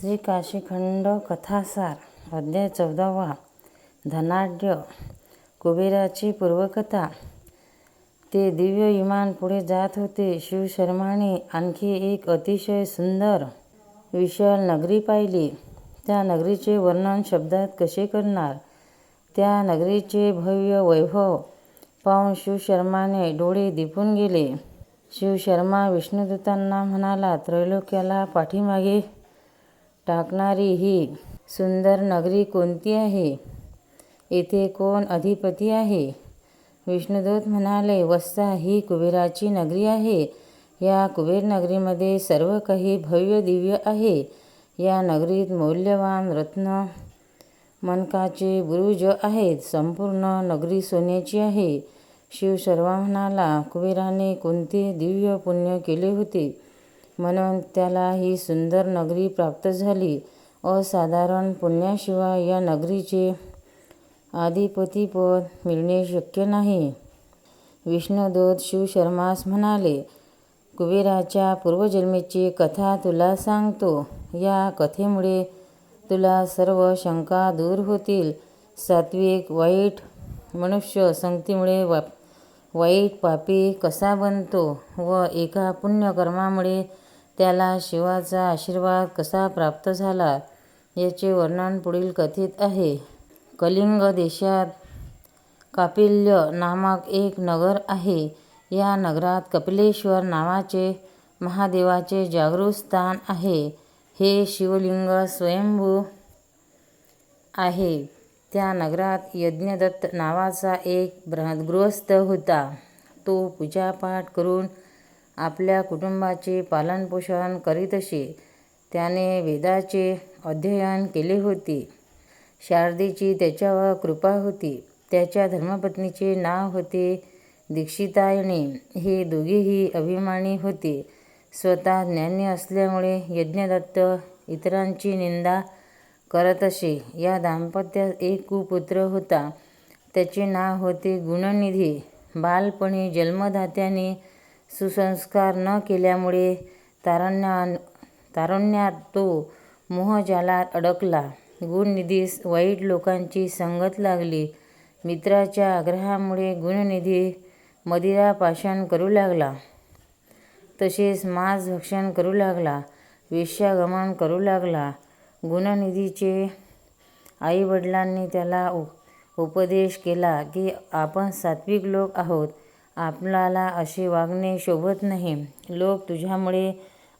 श्री काशीखंड कथासार अध्याय चौदावा धनाढ्य कुबेराची पूर्वकथा. ते दिव्य विमान पुढे जात होते. शिवशर्माने आणखी एक अतिशय सुंदर विशाल नगरी पाहिली. त्या नगरीचे वर्णन शब्दात कसे करणार? त्या नगरीचे भव्य वैभव पाहून शिवशर्माने डोळे दिपून गेले. शिवशर्मा विष्णुदूतांना म्हणाला त्रैलोक्याला पाठीमागे टाकणारी ही सुंदर नगरी कोणती आहे? येथे कोण अधिपती आहे? विष्णुदूत म्हणाले वस्ता ही कुबेराची नगरी आहे. या कुबेर नगरीमध्ये सर्व काही भव्य दिव्य आहे. या नगरीत मौल्यवान रत्न मनकाचे बुरुज आहेत. संपूर्ण नगरी सोन्याची आहे. शिवशर्मा म्हणाला कुबेराने कोणते दिव्य पुण्य केले होते? म्हणून त्याला ही सुंदर नगरी प्राप्त झाली. असाधारण पुण्याशिवाय या नगरीचे आधिपतीपद मिळणे शक्य नाही. विष्णुदूत शिवशर्मास म्हणाले कुबेराच्या पूर्वजन्मेची कथा तुला सांगतो. या कथेमुळे तुला सर्व शंका दूर होतील. सात्विक वाईट मनुष्य संगतीमुळे वा वाईट पापी कसा बनतो व एका पुण्यकर्मामुळे त्याला शिवाचा आशीर्वाद कसा प्राप्त झाला याचे वर्णन पुढील कथेत आहे. कलिंग देशात कापिल्य नामक एक नगर आहे. या नगरात कपिलेश्वर नावाचे महादेवाचे जागृत स्थान आहे. हे शिवलिंग स्वयंभू आहे. त्या नगरात यज्ञदत्त नावाचा एक गृहस्थ होता. तो पूजापाठ करून आपल्या कुटुंबाचे पालनपोषण करीत असे. त्याने वेदाचे अध्ययन केले होते. शारदेची त्याच्यावर कृपा होती. त्याच्या धर्मपत्नीचे नाव होते दीक्षितायणी. हे दोघेही अभिमानी होते. स्वतः ज्ञानी असल्यामुळे यज्ञदत्त इतरांची निंदा करत असे. या दाम्पत्यात एक कुपुत्र होता. त्याचे नाव होते गुणनिधी. बालपणी जन्मदात्याने सुसंस्कार न केल्यामुळे तारण्या तारुण्यात तो मोहजालात अडकला. गुणनिधीस वाईट लोकांची संगत लागली. मित्राच्या आग्रहामुळे गुणनिधी मदिरापाषाण करू लागला. तसेच मांस भक्षण करू लागला. वेश्यागमन करू लागला. गुणनिधीचे आईवडिलांनी त्याला उपदेश केला की आपण सात्विक लोक आहोत. आपल्याला असे वागणे शोभत नाही. लोक तुझ्यामुळे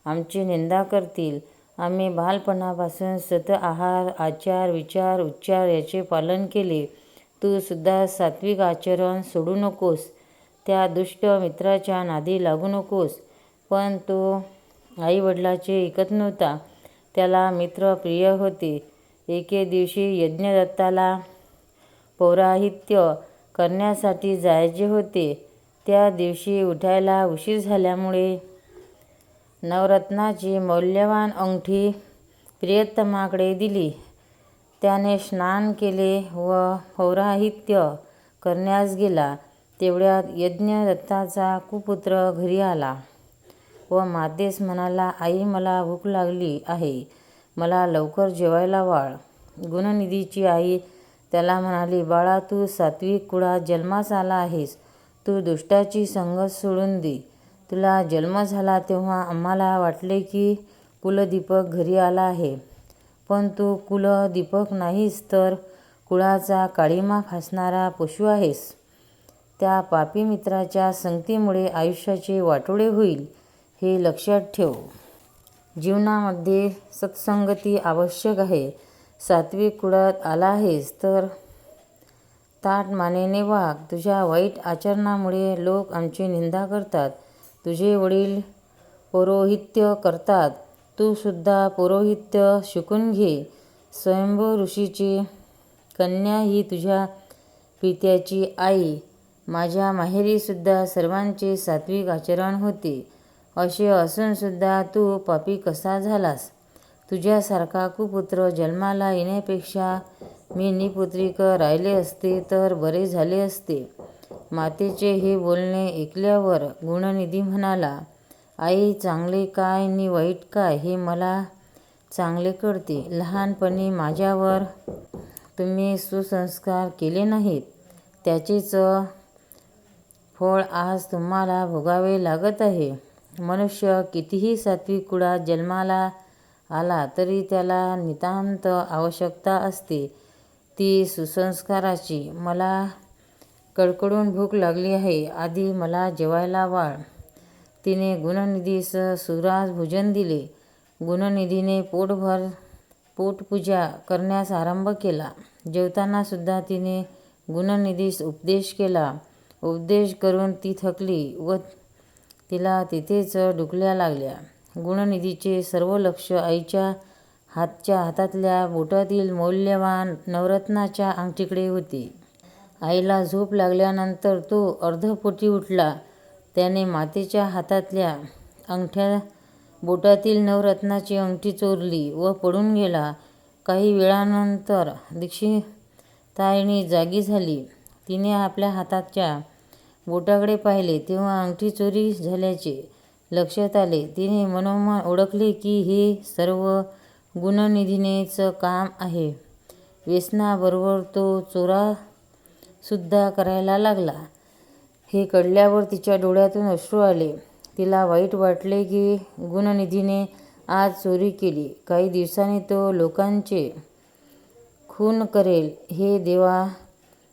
आमची निंदा करतील. आम्ही बालपणापासून सत आहार आचार विचार उच्चार याचे पालन केले. तू सुद्धा सात्विक आचरण सोडू नकोस. त्या दुष्ट मित्राच्या नादी लागू नकोस. पण तो आईवडिलाचे ऐकत नव्हता. त्याला मित्र प्रिय होते. एके दिवशी यज्ञदत्ताला पौराहित्य करण्यासाठी जायचे होते. त्या दिवशी उठायला उशीर झाल्यामुळे नवरत्नाची मौल्यवान अंगठी प्रियतमाकडे दिली. त्याने स्नान केले व पौराहित्य करण्यास गेला. तेवढ्यात यज्ञदत्ताचा कुपुत्र घरी आला व मातेस म्हणाला आई मला भूक लागली आहे. मला लवकर जेवायला वाळ गुणनिधीची आई त्याला म्हणाली बाळा तू सात्विक कुळात जन्मास आला आहेस. तू दुष्टाची संगत सोडून दे. तुला जन्म झाला तेव्हा आम्हाला वाटले की कुलदीपक घरी आला आहे. पण तू कुलदीपक नाहीस तर कुळाचा काळीमा फासणारा पशु आहेस. त्या पापी मित्राच्या संगतीमुळे आयुष्याचे वाटोळे होईल हे लक्षात ठेव. जीवनामध्ये सत्संगती आवश्यक आहे. सात्विक कुळात आला आहेस तर ताठ मानेने वाग तुझ्या वाईट आचरणामुळे लोक आमची निंदा करतात. तुझे वडील पौरोहित्य करतात. तू सुद्धा पौरोहित्य शिकून घे. स्वयंभू ऋषीची कन्या ही तुझ्या पित्याची आई. माझ्या माहेरीसुद्धा सर्वांचे सात्विक आचरण होते. असे असूनसुद्धा तू पापी कसा झालास? तुझ्यासारखा कुपुत्र जन्माला येण्यापेक्षा मी पुत्रिका राहिले असते तर बरे झाले असते मातेचे हे बोलणे ऐकल्यावर गुणनिधी म्हणाला आई चांगले काय नि वाईट काय हे मला चांगले कळते. लहानपणी माझ्यावर तुम्ही सुसंस्कार केले नाहीत, त्याचेच फळ आज तुम्हाला भोगावे लागत आहे. मनुष्य कितीही सात्विक कुळात जन्माला आला तरी त्याला नितांत आवश्यकता असते ती सुसंस्काराची. मला कडकडून भूक लागली आहे. आधी मला जेवायला वाढ. तिने गुणनिधीस सुरास भोजन दिले. गुणनिधीने पोटभर पोटपूजा करण्यास आरंभ केला. जेवतानासुद्धा तिने गुणनिधीस उपदेश केला. उपदेश करून ती थकली व तिला तिथेच डुकल्या लागल्या. गुणनिधीचे सर्व लक्ष आईच्या हातच्या हातातल्या बोटातील मौल्यवान नवरत्नाच्या अंगठीकडे होते. आईला झोप लागल्यानंतर तो अर्धपोटी उठला. त्याने मातेच्या हातातल्या अंगठ्या बोटातील नवरत्नाची अंगठी चोरली व पळून गेला. काही वेळानंतर दीक्षितायणी जागी झाली. तिने आपल्या हाताच्या बोटाकडे पाहिले तेव्हा अंगठी चोरी झाल्याचे लक्षात आले. तिने मनोमन ओळखले की हे सर्व गुणनिधीनेच काम आहे. व्यसनाबरोबर तो चोरासुद्धा करायला लागला. हे कळल्यावर तिच्या डोळ्यातून अश्रू आले. तिला वाईट वाटले की गुणनिधीने आज चोरी केली. काही दिवसांनी तो लोकांचे खून करेल. हे देवा,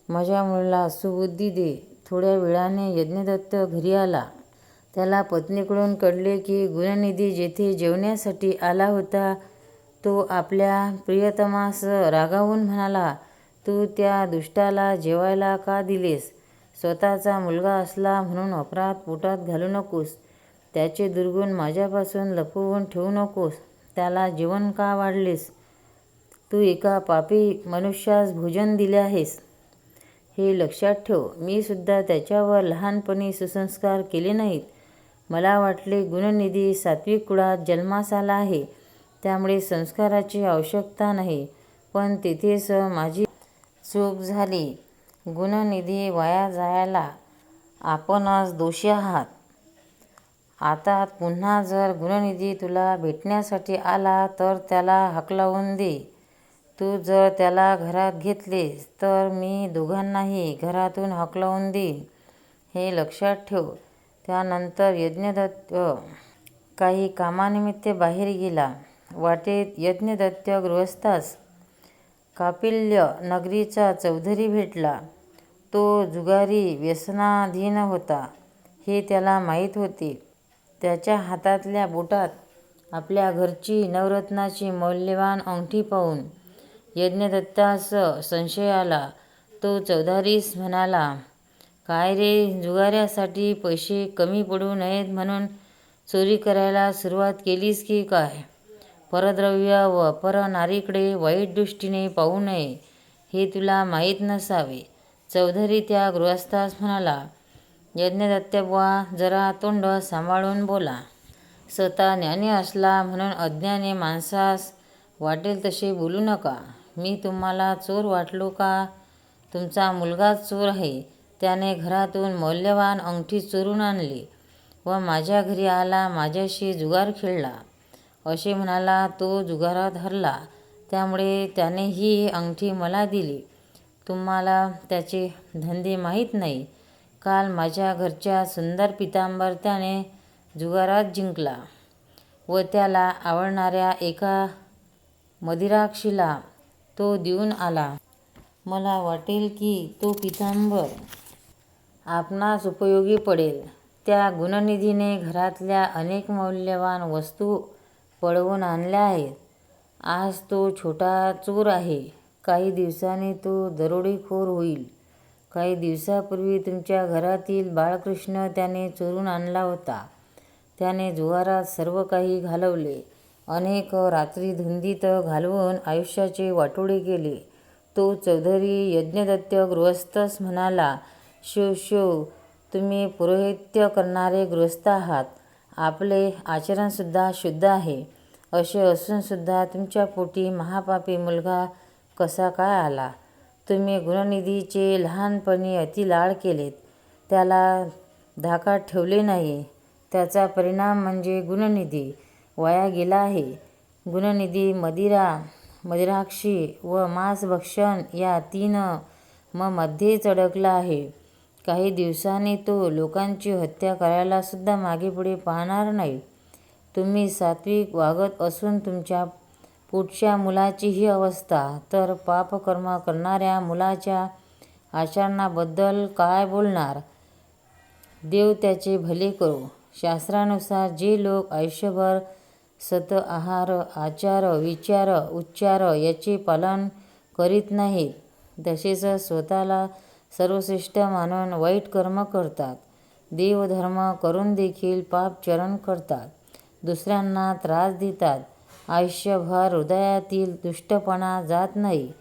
माझ्या मुलाला सुबुद्धी दे. थोड्या वेळाने यज्ञदत्त घरी आला. त्याला पत्नीकडून कळले की गुणनिधी जेथे जेवण्यासाठी आला होता तो आपल्या प्रियतमास रागावून म्हणाला, तू त्या दुष्टाला जेवायला का दिलेस? स्वतःचा मुलगा असला म्हणून अपराध पोटात घालू नकोस. त्याचे दुर्गुण माझ्यापासून लपवून ठेवू नकोस. त्याला जेवण का वाढलेस? तू एका पापी मनुष्यास भोजन दिले आहेस. हे लक्षात ठेव. मीसुद्धा त्याच्यावर लहानपणी सुसंस्कार केले नाहीत. मला वाटले गुणनिधी सात्विक कुळात जन्मास आला आहे, त्यामुळे संस्काराची आवश्यकता नाही. पण तिथेच माझी चूक झाली. गुणनिधी वाया जायला आपणच दोषी आहात. आता पुन्हा जर गुणनिधी तुला भेटण्यासाठी आला तर त्याला हाकलून दे. तू जर त्याला घरात घेतलेस तर मी दोघांनाही घरातून हाकलून देईन, हे लक्षात ठेव. त्यानंतर यज्ञदत्त काही कामानिमित्त बाहेर गेला. वाटेत यज्ञदत्त गृहस्थास कापिल्य नगरीचा चौधरी भेटला. तो जुगारी व्यसनाधीन होता हे त्याला माहीत होते. त्याच्या हातातल्या बोटात आपल्या घरची नवरत्नाची मौल्यवान अंगठी पाहून यज्ञदत्तास संशय आला. तो चौधारीस म्हणाला, काय रे, जुगाऱ्यासाठी पैसे कमी पडू नयेत म्हणून चोरी करायला सुरुवात केलीस की काय? परद्रव्य व परनारीकडे वाईट दृष्टीने पाहू नये हे तुला माहीत नसावे. चौधरी त्या गृहस्थास म्हणाला, यज्ञदत्तबुवा, जरा तोंड सांभाळून बोला. स्वतः ज्ञानी असला म्हणून अज्ञानी माणसास वाटेल तसे बोलू नका. मी तुम्हाला चोर वाटलो का? तुमचा मुलगाच चोर आहे. त्याने घरातून मौल्यवान अंगठी चोरून आणली व माझ्या घरी आला माझ्याशी जुगार खेळला. असे म्हणाला तो जुगारात हरला, त्यामुळे त्याने ही अंगठी मला दिली. तुम्हाला त्याचे धंदे माहीत नाही. काल माझ्या घरच्या सुंदर पीतांबर त्याने जुगारात जिंकला व त्याला आवडणाऱ्या एका मदिराक्षीला तो देऊन आला. मला वाटेल की तो पीतांबर आपणास उपयोगी पडेल. त्या गुणनिधीने घरातल्या अनेक मौल्यवान वस्तू पळवून आणल्या आहेत. आज तो छोटा चोर आहे. काही दिवसांनी तो दरोडेखोर होईल. काही दिवसापूर्वी तुमच्या घरातील बाळकृष्ण त्याने चोरून आणला होता. त्याने जुगारात सर्व काही घालवले. अनेक रात्री धुंदीत घालवून आयुष्याचे वाटोळे केले. तो चौधरी यज्ञदत्त गृहस्थस म्हणाला, शिव शो, तुम्ही पुरोहित्य करणारे गृहस्थ आहात. आपले आचरणसुद्धा शुद्ध आहे. असे असूनसुद्धा तुमच्या पोटी महापापी मुलगा कसा काय आला? तुम्ही गुणनिधीचे लहानपणी अतिलाड केलेत. त्याला धाकात ठेवले नाही. त्याचा परिणाम म्हणजे गुणनिधी वाया गेला आहे. गुणनिधी मदिरा मदिराक्षी व मांसभक्षण या तीन म मध्येच अडकला आहे काही दिवसांनी तो लोकांची हत्या करायला सुद्धा मागेपुढे पाहणार नाही. तुम्ही सात्विक वागत असून तुमच्या पुढच्या मुलाची ही अवस्था तर पापकर्म करणाऱ्या मुलाच्या आचरणाबद्दल काय बोलणार? देव त्याचे भले करो. शास्त्रानुसार जे लोक आयुष्यभर सत आहार आचार विचार उच्चार याचे पालन करीत नाहीत तसेच स्वतःला सर्वश्रेष्ठ मानून वाईट कर्म करतात. देवधर्म करून देखील पापचरण करतात. दुसऱ्यांना त्रास देतात. आयुष्यभर हृदयातील दुष्टपणा जात नाही.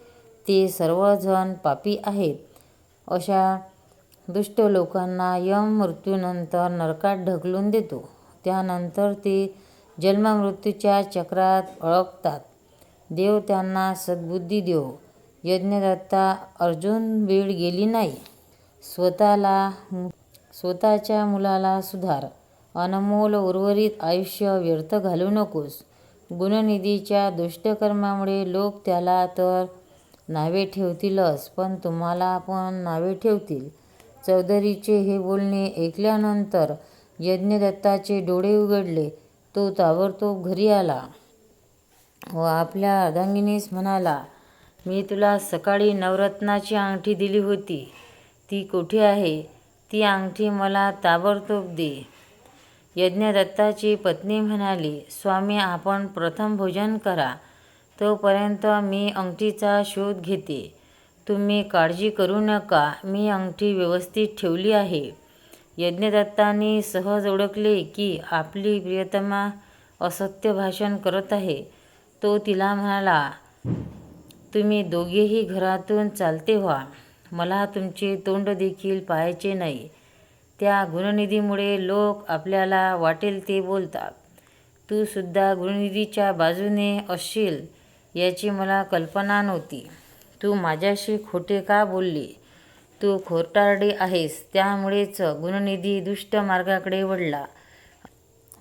ते सर्वजण पापी आहेत. अशा दुष्ट लोकांना यम मृत्यूनंतर नरकात ढकलून देतो. त्यानंतर ते जन्ममृत्यूच्या चक्रात अडकतात. देव त्यांना सद्बुद्धी देव. यज्ञदत्ता अर्जुन वेळ गेली नाही. स्वतःला स्वतःच्या मुलाला सुधार. अनमोल उर्वरित आयुष्य व्यर्थ घालू नकोस. गुणनिधीच्या दुष्टकर्मामुळे लोक त्याला तर नावे ठेवतीलच पण तुम्हाला पण नावे ठेवतील. चौधरीचे हे बोलणे ऐकल्यानंतर यज्ञदत्ताचे डोळे उघडले. तो ताबडतोब घरी आला व आपल्या अर्धांगिनीस म्हणाला मी तुला सकाळी नवरत्नाची अंगठी दिली होती. ती कुठे आहे? ती अंगठी मला ताबडतोब दे. यज्ञदत्ताची पत्नी म्हणाली स्वामी आपण प्रथम भोजन करा. तोपर्यंत मी अंगठीचा शोध घेते. तुम्ही काळजी करू नका. मी अंगठी व्यवस्थित ठेवली आहे. यज्ञदत्ताने सहज ओळखले की आपली प्रियतमा असत्य भाषण करत आहे. तो तिला म्हणाला तुम्ही दोघेही घरातून चालते व्हा. मला तुमचे तोंड देखील पाहायचे नाही. त्या गुणनिधीमुळे लोक आपल्याला वाटेल ते बोलतात. तू सुद्धा गुणनिधीच्या बाजूने असशील याची मला कल्पना नव्हती. तू माझ्याशी खोटे का बोलली? तू खोटारडी आहेस त्यामुळेच गुणनिधी दुष्ट मार्गाकडे वळला.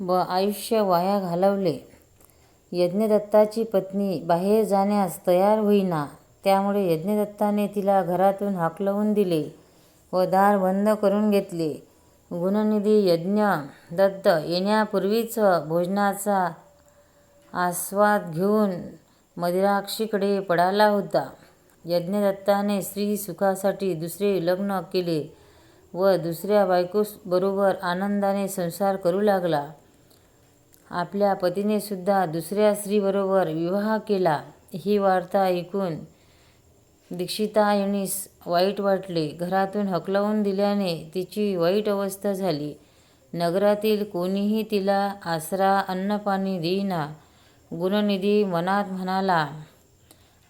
व आयुष्य वाया घालवले. यज्ञदत्ताची पत्नी बाहेर जाण्यास तयार होईना त्यामुळे यज्ञदत्ताने तिला घरातून हाकलवून दिले व दार बंद करून घेतले. गुणनिधी यज्ञ दत्त येण्यापूर्वीच भोजनाचा आस्वाद घेऊन मदिराक्षीकडे पडाला होता. यज्ञदत्ताने स्त्री सुखासाठी दुसरे लग्न केले व दुसऱ्या बायकोबरोबर आनंदाने संसार करू लागला. आपल्या पतीनेसुद्धा दुसऱ्या स्त्रीबरोबर विवाह केला. ही वार्ता ऐकून दीक्षितायनीस वाईट वाटले. घरातून हकलवून दिल्याने तिची वाईट अवस्था झाली. नगरातील कोणीही तिला आसरा अन्नपाणी देईना. गुणनिधी मनात म्हणाला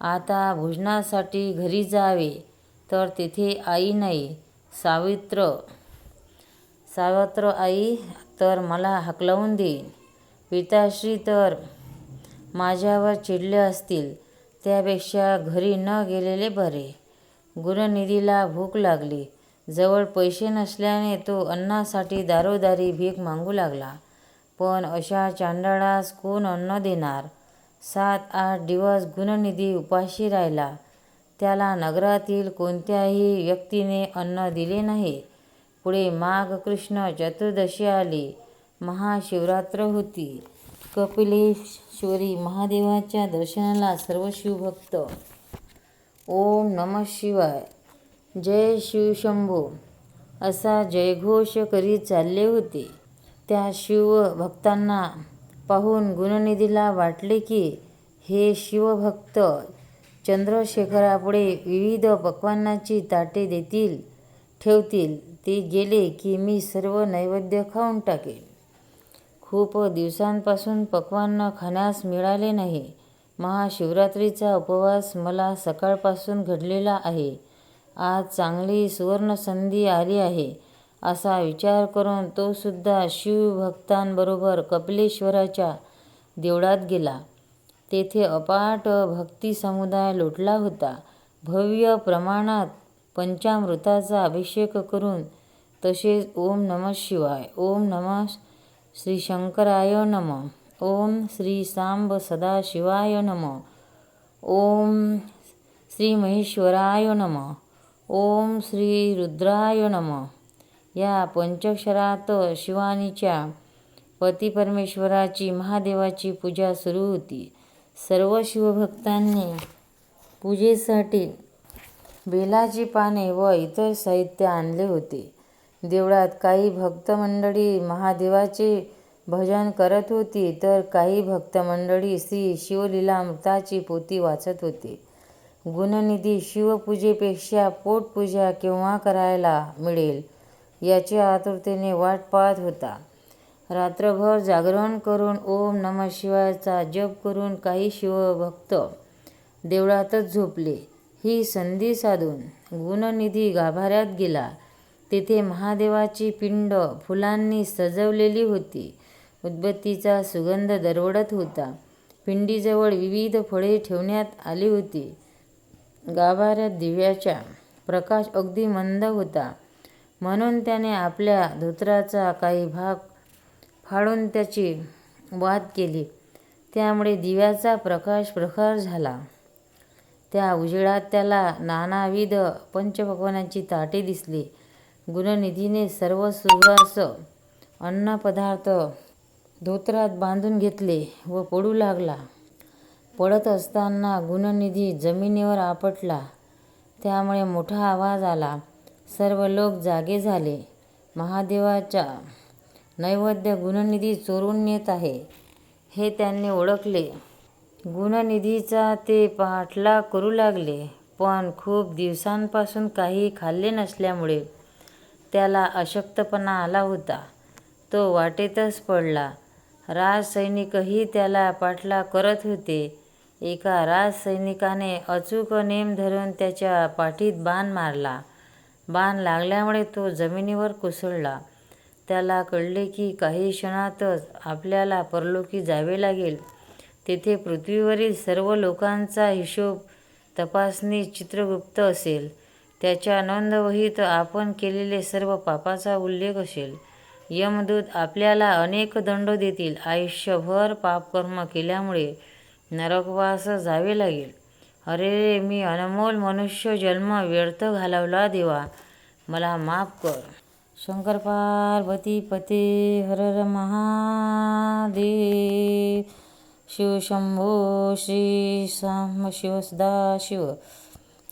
आता भोजनासाठी घरी जावे तर तेथे आई नाही. सावित्र सावत्र आई तर मला हकलवून देईन पिताश्री तर माझ्यावर चिडले असतील त्यापेक्षा घरी न गेलेले बरे. गुणनिधीला भूक लागली. जवळ पैसे नसल्याने तो अन्नासाठी दारोदारी भीक मागू लागला. पण अशा चांडाळास कोण अन्न देणार? सात आठ दिवस गुणनिधी उपाशी राहिला. त्याला नगरातील कोणत्याही व्यक्तीने अन्न दिले नाही. पुढे माघ कृष्ण चतुर्दशी आली. महाशिवरात्र होती. कपिलेश्वरी महादेवाच्या दर्शनाला सर्व शिवभक्त. ओम नम शिवाय. जय शिवशंभो. असा जयघोष करीत चालले होते. त्या शिवभक्तांना पाहून गुणनिधीला वाटले की हे शिवभक्त चंद्रशेखरापुढे विविध पक्वांनाची ताटे देतील ठेवतील. ते गेले की मी सर्व नैवेद्य खाऊन टाकेन. खूप दिवसांपासून पक्वान्न खाण्यास मिळाले नाही. महाशिवरात्रीचा उपवास मला सकाळपासून घडलेला आहे. आज चांगली सुवर्णसंधी आली आहे असा विचार करून तो सुद्धा शिवभक्तांबरोबर कपिलेश्वराच्या देवळात गेला. तेथे अपाट भक्तिसमुदाय लोटला होता. भव्य प्रमाणात पंचामृताचा अभिषेक करून तसेच ओम नमः शिवाय ओम नमः श्री शंकराय नम। ओम श्री सांब सदाशिवाय नम। ओम श्री महेश्वराय नम। ओम श्री रुद्राय नम। या पंचाक्षरात शिवानीच्या पतीपरमेश्वराची महादेवाची पूजा सुरू होती. सर्व शिवभक्तांनी पूजेसाठी बेलाची पाने व इतर साहित्य आणले होते. देवळात काही भक्तमंडळी महादेवाचे भजन करत होती तर काही भक्तमंडळी श्री शिवलीलामृताची पोती वाचत होती. गुणनिधी शिवपूजेपेक्षा पोटपूजा केव्हा करायला मिळेल याची आतुरतेने वाट पाहत होता. रात्रभर जागरण करून ओम नम शिवायचा जप करून काही शिवभक्त देवळातच झोपले. ही संधी साधून गुणनिधी गाभाऱ्यात गेला. तेथे महादेवाची पिंड फुलांनी सजवलेली होती. उदबत्तीचा सुगंध दरवळत होता. पिंडीजवळ विविध फळे ठेवण्यात आली होती. गाभाऱ्यात दिव्याच्या प्रकाश अगदी मंद होता. म्हणून त्याने आपल्या धोत्राचा काही भाग फाडून त्याची वाद केली. त्यामुळे दिव्याचा प्रकाश प्रखर झाला. त्या उजेडात त्याला नानाविध पंचपक्वानांची ताटे दिसली. गुणनिधीने सर्व सुवास अन्नपदार्थ धोत्रात बांधून घेतले व पडू लागला. पडत असताना गुणनिधी जमिनीवर आपटला. त्यामुळे मोठा आवाज आला. सर्व लोक जागे झाले. महादेवाच्या नैवेद्य गुणनिधी चोरून नेत आहे. हे त्यांनी ओळखले. गुणनिधीचा ते पाठलाग करू लागले. पण खूप दिवसांपासून काही खाल्ले नसल्यामुळे त्याला अशक्तपणा आला होता. तो वाटेतच पडला. राजसैनिकही त्याला पाठलाग करत होते. एका राजसैनिकाने अचूक नेम धरून त्याच्या पाठीत बाण मारला. बाण लागल्यामुळे तो जमिनीवर कोसळला. त्याला कळले की काही क्षणातच आपल्याला परलोकी जावे लागेल. तेथे पृथ्वीवरील सर्व लोकांचा हिशोब तपासणी चित्रगुप्त असेल. त्याच्या नोंदवहीत आपण केलेले सर्व पापाचा उल्लेख असेल. यमदूत आपल्याला अनेक दंड देतील. आयुष्यभर पापकर्म केल्यामुळे नरकवास जावे लागेल. अरे मी अनमोल मनुष्य जन्म व्यर्थ घालवला देवा. मला माफ कर. शंकर पार्वती पते हर महादेव. शिव शंभो श्री साम शिव.